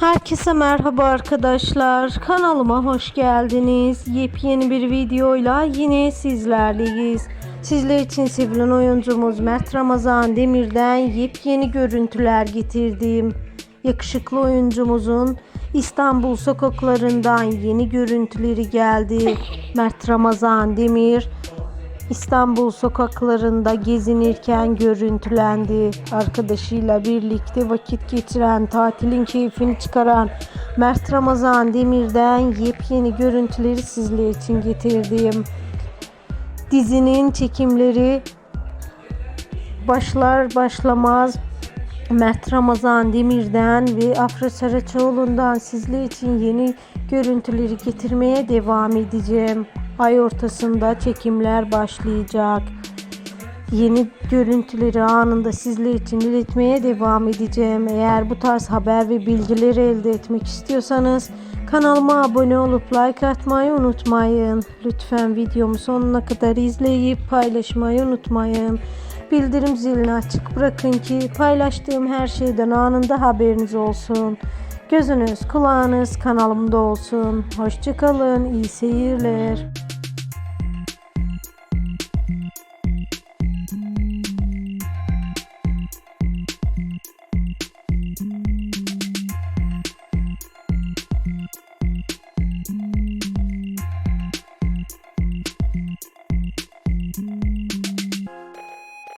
Herkese merhaba arkadaşlar. Kanalıma hoş geldiniz. Yepyeni bir videoyla yine sizlerleyiz. Sizler için sevilen oyuncumuz Mert Ramazan Demir'den yepyeni görüntüler getirdim. Yakışıklı oyuncumuzun İstanbul sokaklarından yeni görüntüleri geldi. Mert Ramazan Demir İstanbul sokaklarında gezinirken görüntülendi. Arkadaşıyla birlikte vakit geçiren, tatilin keyfini çıkaran Mert Ramazan Demir'den yepyeni görüntüleri sizler için getirdim. Dizinin çekimleri başlar başlamaz Mert Ramazan Demir'den ve Afra Saraçoğlu'ndan sizler için yeni görüntüleri getirmeye devam edeceğim. Ay ortasında çekimler başlayacak. Yeni görüntüleri anında sizler için iletmeye devam edeceğim. Eğer bu tarz haber ve bilgileri elde etmek istiyorsanız kanalıma abone olup like atmayı unutmayın. Lütfen videomu sonuna kadar izleyip paylaşmayı unutmayın. Bildirim zilini açık bırakın ki paylaştığım her şeyden anında haberiniz olsun. Gözünüz kulağınız kanalımda olsun. Hoşçakalın, iyi seyirler.